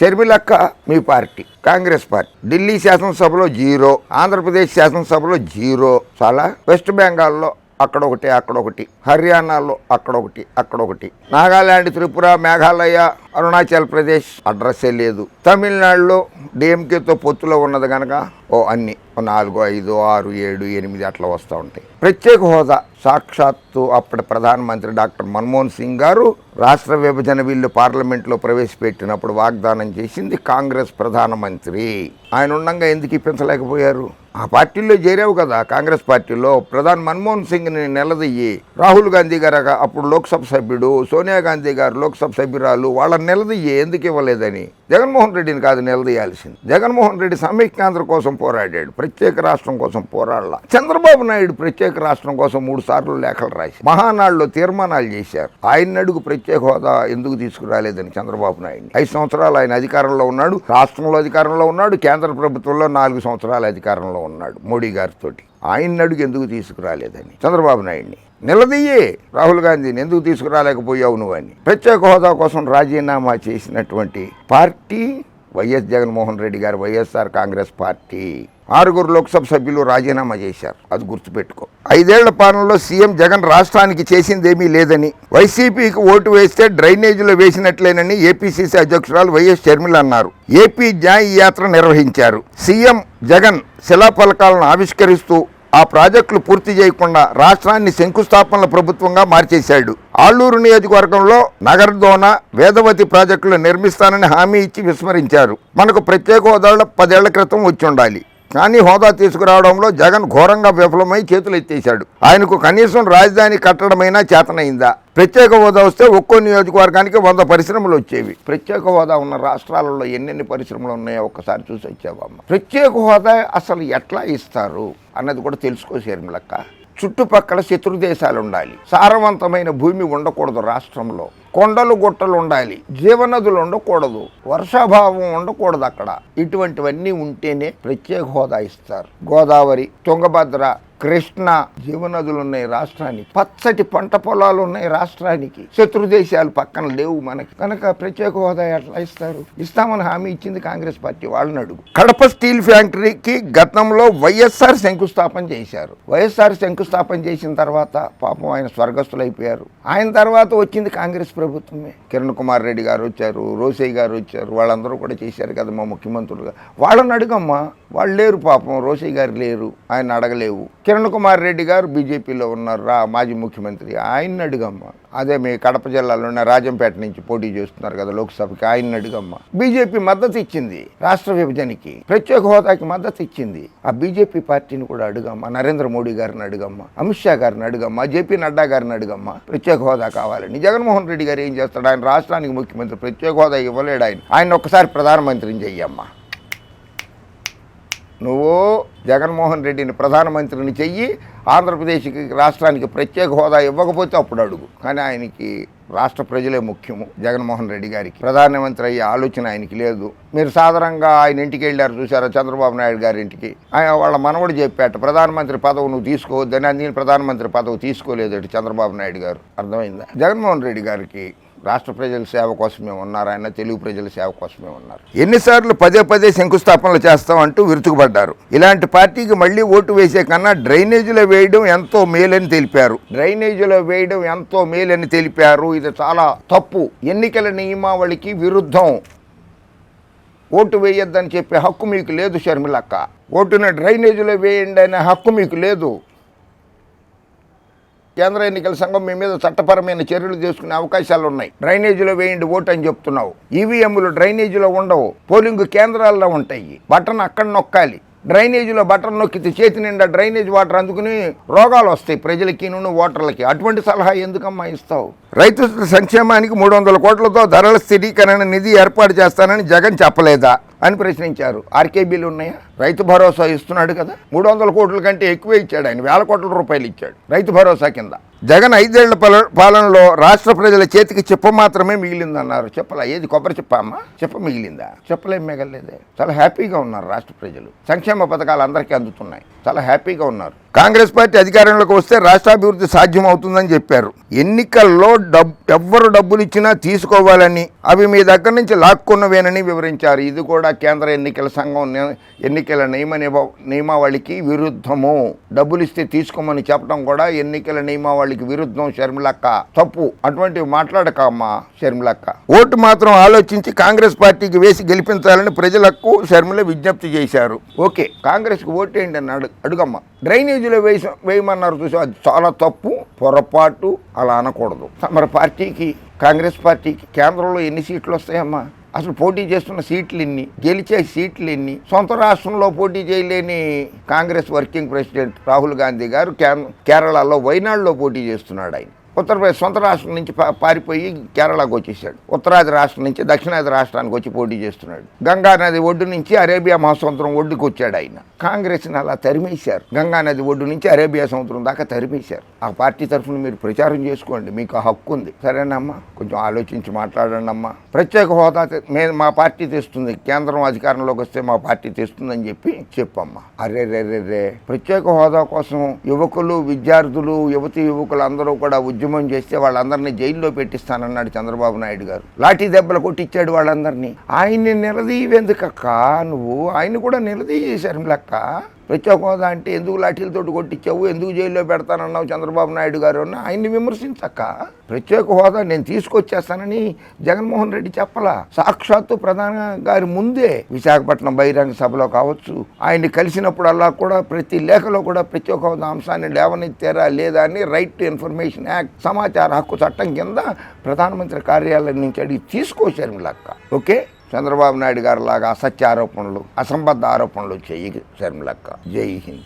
షర్మిలక్క మీ party Congress party. Delhi శాసనసభలో zero Andhra Pradesh శాసనసభలో జీరో. చాలా వెస్ట్ బెంగాల్లో అక్కడ ఒకటి అక్కడ ఒకటి. హర్యానాలో అక్కడ ఒకటి అక్కడ ఒకటి. నాగాలాండ్ త్రిపుర మేఘాలయ అరుణాచల్ ప్రదేశ్ అడ్రస్సే లేదు. తమిళనాడులో డిఎంకేతో పొత్తులో ఉన్నది కనుక ఓ అన్ని నాలుగు ఐదు ఆరు ఏడు ఎనిమిది అట్లా వస్తూ ఉంటాయి. ప్రత్యేక హోదా సాక్షాత్తు అప్పటి ప్రధానమంత్రి డాక్టర్ మన్మోహన్ సింగ్ గారు రాష్ట్ర విభజన బిల్లు పార్లమెంట్లో ప్రవేశపెట్టినప్పుడు వాగ్దానం చేసింది కాంగ్రెస్ ప్రధానమంత్రి. ఆయన ఉండంగా ఎందుకు ఇప్పించలేకపోయారు? ఆ పార్టీలో చేరావు కదా. కాంగ్రెస్ పార్టీలో ప్రధాని మన్మోహన్ సింగ్ని నిలదీయి రాహుల్ గాంధీ గారు అప్పుడు లోక్సభ సభ్యుడు సోనియా గాంధీ గారు లోక్సభ సభ్యురాలు వాళ్ళ వాళ్ళని నిలదీయి ఎందుకు ఇవ్వలేదని? జగన్మోహన్ రెడ్డిని కాదు నిలదీయాల్సింది. జగన్మోహన్ రెడ్డి సమైక్యాంధ్ర కోసం పోరాడాడు. ప్రత్యేక రాష్ట్రం కోసం పోరాడలా. చంద్రబాబు నాయుడు ప్రత్యేక రాష్ట్రం కోసం మూడు సార్లు లేఖలు రాసి మహానాడులో తీర్మానాలు చేశారు. ఆయన అడుగు ప్రత్యేక హోదా ఎందుకు తీసుకురాలేదని చంద్రబాబు నాయుడు ఐదు సంవత్సరాలు ఆయన అధికారంలో ఉన్నాడు. రాష్ట్రంలో అధికారంలో ఉన్నాడు. కేంద్ర ప్రభుత్వంలో నాలుగు సంవత్సరాలు అధికారంలో ఉన్నాడు మోడీ గారితోటి. ఆయన అడుగు ఎందుకు తీసుకురాలేదని? చంద్రబాబు నాయుడిని. నిలదీయే. రాహుల్ గాంధీని ఎందుకు తీసుకురాలేకపోయావు నువ్వు అని. ప్రత్యేక హోదా కోసం రాజీనామా చేసినటువంటి పార్టీ వైఎస్ జగన్మోహన్ రెడ్డి గారు వైఎస్ఆర్ కాంగ్రెస్ పార్టీ ఆరుగురు లోక్సభ సభ్యులు రాజీనామా చేశారు. అది గుర్తుపెట్టుకో. ఐదేళ్ళ పాలనలో సీఎం జగన్ రాష్ట్రానికి చేసిందేమీ లేదని వైసీపీకి ఓటు వేస్తే డ్రైనేజీలో వేసినట్లేనని ఏపీసీసీ అధ్యక్షురాలు వైఎస్ షర్మిల అన్నారు. ఏపీ న్యాయ యాత్ర నిర్వహించారు. సీఎం జగన్ శిలాఫలకాలను ఆవిష్కరిస్తూ ఆ ప్రాజెక్టులు పూర్తి చేయకుండా రాష్ట్రాన్ని శంకుస్థాపనల ప్రభుత్వంగా మార్చేశాడు. ఆళ్ళూరు నియోజకవర్గంలో నగరదోన వేదవతి ప్రాజెక్టులు నిర్మిస్తానని హామీ ఇచ్చి విస్మరించారు. మనకు ప్రత్యేక హోదాలో పదేళ్ళ క్రితం వచ్చి ఉండాలి. కానీ హోదా తీసుకురావడంలో జగన్ ఘోరంగా విఫలమై చేతులు ఎత్తేశాడు. ఆయనకు కనీసం రాజధాని కట్టడమైనా చేతనైందా? ప్రత్యేక హోదా వస్తే ఒక్కో నియోజకవర్గానికి వంద పరిశ్రమలు వచ్చేవి. ప్రత్యేక హోదా ఉన్న రాష్ట్రాలలో ఎన్నెన్ని పరిశ్రమలు ఉన్నాయో ఒక్కసారి చూసి వచ్చావమ్మ ప్రత్యేక హోదా అసలు ఎట్లా ఇస్తారు? అన్నది కూడా తెలుసుకో లెక్క చుట్టుపక్కల శత్రు దేశాలు ఉండాలి సారవంతమైన భూమి ఉండకూడదు రాష్ట్రంలో. కొండలు గుట్టలు ఉండాలి జీవనదులు ఉండకూడదు. వర్షాభావం ఉండకూడదు అక్కడ ఇటువంటివన్నీ ఉంటేనే ప్రత్యేక హోదా ఇస్తారు. గోదావరి తుంగభద్ర కృష్ణ జీవనదులు ఉన్నాయి రాష్ట్రానికి. పచ్చటి పంట పొలాలు ఉన్నాయి రాష్ట్రానికి. శత్రు దేశాలు పక్కన లేవు మనకి. కనుక ప్రత్యేక హోదా ఎట్లా ఇస్తారు? ఇస్తామని హామీ ఇచ్చింది కాంగ్రెస్ పార్టీ వాళ్ళని అడుగు. కడప స్టీల్ ఫ్యాక్టరీకి గతంలో వైఎస్ఆర్ శంకుస్థాపన చేశారు. వైఎస్ఆర్ శంకుస్థాపన చేసిన తర్వాత పాపం ఆయన స్వర్గస్థులు అయిపోయారు. ఆయన తర్వాత వచ్చింది కాంగ్రెస్ ప్రభుత్వమే. కిరణ్ కుమార్ రెడ్డి గారు వచ్చారు రోసయ్య గారు వచ్చారు. వాళ్ళందరూ కూడా చేశారు కదా మా ముఖ్యమంత్రులుగా. వాళ్ళని అడుగమ్మా వాళ్ళు లేరు పాపం రోసయ్య గారు లేరు ఆయన అడగలేవు. కిరణ్ కుమార్ రెడ్డి గారు బీజేపీలో ఉన్నారు రా మాజీ ముఖ్యమంత్రి ఆయన్ని అడుగమ్మా. అదే మీ కడప జిల్లాలో ఉన్న రాజంపేట నుంచి పోటీ చేస్తున్నారు కదా లోక్సభకి ఆయన్ని అడుగమ్మా. బీజేపీ మద్దతు ఇచ్చింది రాష్ట్ర విభజనకి ప్రత్యేక హోదాకి మద్దతు ఇచ్చింది. ఆ బీజేపీ పార్టీని కూడా అడుగమ్మ నరేంద్ర మోడీ గారిని అడుగమ్మ అమిత్ షా గారిని అడుగమ్మ జేపీ నడ్డా గారిని అడుగమ్మ. ప్రత్యేక హోదా కావాలని జగన్మోహన్ రెడ్డి గారు ఏం చేస్తాడు? ఆయన రాష్ట్రానికి ముఖ్యమంత్రి ప్రత్యేక హోదా ఇవ్వలేడు ఆయన. ఆయన ఒక్కసారి ప్రధానమంత్రిని చెయ్యమ్మా. నువ్వు జగన్మోహన్ రెడ్డిని ప్రధానమంత్రిని చెయ్యి ఆంధ్రప్రదేశ్కి రాష్ట్రానికి ప్రత్యేక హోదా ఇవ్వకపోతే అప్పుడు అడుగు. కానీ ఆయనకి రాష్ట్ర ప్రజలే ముఖ్యము. జగన్మోహన్ రెడ్డి గారికి ప్రధానమంత్రి అయ్యే ఆలోచన ఆయనకి లేదు. మీరు సాధారణంగా ఆయన ఇంటికి వెళ్ళారు చూసారా చంద్రబాబు నాయుడు గారి ఇంటికి. ఆయన వాళ్ళ మనవడు చెప్పాట ప్రధానమంత్రి పదవి నువ్వు తీసుకోవద్దని. అందుకని ప్రధానమంత్రి పదవి తీసుకోలేదు చంద్రబాబు నాయుడు గారు. అర్థమైందా? జగన్మోహన్ రెడ్డి గారికి రాష్ట్ర ప్రజల సేవ కోసమే ఉన్నారు ఆయన తెలుగు ప్రజల సేవ కోసమే ఉన్నారు. ఎన్నిసార్లు పదే పదే శంకుస్థాపనలు చేస్తామంటూ విరుచుకుపడ్డారు. ఇలాంటి పార్టీకి మళ్ళీ ఓటు వేసే కన్నా డ్రైనేజీలో వేయడం ఎంతో మేలని తెలిపారు. డ్రైనేజీలో వేయడం ఎంతో మేలని తెలిపారు. ఇది చాలా తప్పు. ఎన్నికల నియమావళికి విరుద్ధం. ఓటు వేయొద్దని చెప్పే హక్కు మీకు లేదు షర్మిలక్క. ఓటును డ్రైనేజీలో వేయండి అనే హక్కు మీకు లేదు. కేంద్ర ఎన్నికల సంఘం మీ మీద చట్టపరమైన చర్యలు తీసుకునే అవకాశాలు ఉన్నాయి డ్రైనేజీలో వేయండి ఓటు అని చెప్తున్నావు. ఈవీఎంలు డ్రైనేజీలో ఉండవు పోలింగ్ కేంద్రాల్లో ఉంటాయి. బటన్ అక్కడ నొక్కాలి. డ్రైనేజీలో బటన్ నొక్కితే చేతి నిండా డ్రైనేజ్ వాటర్ అందుకుని రోగాలు వస్తాయి ప్రజలకి నుండి ఓటర్లకి. అటువంటి సలహా ఎందుకమ్మా ఇస్తావు? రైతు సంక్షేమానికి మూడు వందల కోట్లతో ధరల స్థిరీకరణ నిధి ఏర్పాటు చేస్తానని జగన్ చెప్పలేదా? అని ప్రశ్నించారు. ఆర్కేబీలు ఉన్నాయా? రైతు భరోసా ఇస్తున్నాడు కదా? మూడు వందల కోట్ల కంటే ఎక్కువే ఇచ్చాడు ఆయన. వేల కోట్ల రూపాయలు ఇచ్చాడు రైతు భరోసా కింద. జగన్ ఐదేళ్ళ పాలనలో రాష్ట్ర ప్రజల చేతికి చెప్ప మాత్రమే మిగిలిందన్నారు. చెప్పలా? ఏది? కొబ్బరి చెప్పామా చెప్ప మిగిలిందా? చెప్పలేం మిగలలేదే. చాలా హ్యాపీగా ఉన్నారు రాష్ట్ర ప్రజలు. సంక్షేమ పథకాలు అందరికీ అందుతున్నాయి. చాలా హ్యాపీగా ఉన్నారు. కాంగ్రెస్ పార్టీ అధికారంలోకి వస్తే రాష్ట్రాభివృద్ధి సాధ్యం అవుతుందని చెప్పారు. ఎన్నికల్లో డబ్ ఎవ్వరు డబ్బులు ఇచ్చినా తీసుకోవాలని అవి మీ దగ్గర నుంచి లాక్కున్నవేనని వివరించారు. ఇది కూడా కేంద్ర ఎన్నికల సంఘం ఎన్నికల నియమ నియమావళికి విరుద్ధము. డబ్బులు ఇస్తే తీసుకోమని చెప్పడం కూడా ఎన్నికల నియమావళికి విరుద్ధం షర్మిలక్క. తప్పు. అటువంటివి మాట్లాడకమ్మా షర్మిలక్క. ఓటు మాత్రం ఆలోచించి కాంగ్రెస్ పార్టీకి వేసి గెలిపించాలని ప్రజలకు షర్మిల విజ్ఞప్తి చేశారు. ఓకే కాంగ్రెస్కి ఓటేయండి అని అడుగమ్మ. డ్రైనేజీలో వేసి వేయమన్నారు చూసి అది చాలా తప్పు పొరపాటు అలా అనకూడదు. మరి పార్టీకి కాంగ్రెస్ పార్టీకి కేంద్రంలో ఎన్ని సీట్లు వస్తాయమ్మా? అసలు పోటీ చేస్తున్న సీట్లు ఎన్ని? గెలిచే సీట్లు ఎన్ని? సొంత రాష్ట్రంలో పోటీ చేయలేని Congress working president Rahul Gandhi garu కేరళలో వైనాడులో పోటీ చేస్తున్నాడు ఆయన. ఉత్తరప్రదేశ్ సొంత రాష్ట్రం నుంచి పా- పారిపోయి కేరళకు వచ్చేసాడు. ఉత్తరాది రాష్ట్రం నుంచి దక్షిణాది రాష్ట్రానికి వచ్చి పోటీ చేస్తున్నాడు. గంగా నది ఒడ్డు నుంచి అరేబియా మహాసముద్రం ఒడ్డుకు వచ్చాడు ఆయన. కాంగ్రెస్ని అలా తరిమేశారు. గంగా నది ఒడ్డు నుంచి అరేబియా సముద్రం దాకా తరిమేశారు. ఆ పార్టీ తరఫున మీరు ప్రచారం చేసుకోండి. మీకు ఆ హక్కు ఉంది. సరేనమ్మా కొంచెం ఆలోచించి మాట్లాడండి అమ్మా. ప్రత్యేక హోదా మేము మా పార్టీ తెస్తుంది. కేంద్రం అధికారంలోకి వస్తే మా పార్టీ తెస్తుందని చెప్పి చెప్పమ్మా. అరే రే రే రే ప్రత్యేక హోదా కోసం యువకులు విద్యార్థులు యువతి యువకులు అందరూ కూడా ఉద్యమం చేస్తే వాళ్ళందరినీ జైల్లో పెట్టిస్తానన్నాడు చంద్రబాబు నాయుడు గారు. లాఠీ దెబ్బలు కొట్టించాడు వాళ్ళందరినీ. ఆయన్ని నిలదీయవెందుకక్క నువ్వు? ఆయన కూడా నిలదీయేశారు లెక్క. ప్రత్యేక హోదా అంటే ఎందుకు లాఠీలతోటి కొట్టించావు ఎందుకు జైల్లో పెడతానన్నావు చంద్రబాబు నాయుడు గారు అని ఆయన్ని విమర్శించక్క ప్రత్యేక హోదా నేను తీసుకొచ్చేస్తానని జగన్మోహన్ రెడ్డి చెప్పలా? సాక్షాత్తు ప్రధాన గారి ముందే విశాఖపట్నం బహిరంగ సభలో కావచ్చు. ఆయన్ని కలిసినప్పుడల్లా కూడా ప్రతి లేఖలో కూడా ప్రత్యేక హోదా అంశాన్ని లేవనెత్తారా లేదా అని రైట్ టు ఇన్ఫర్మేషన్ యాక్ట్ సమాచార హక్కు చట్టం కింద ప్రధానమంత్రి కార్యాలయం నుంచి అడిగి తీసుకోశారు లక్క ఓకే? చంద్రబాబు నాయుడు గారు లాగా అసత్య ఆరోపణలు అసంబద్ధ ఆరోపణలు చెయ్యి శర్మిలక్క జై హింద్.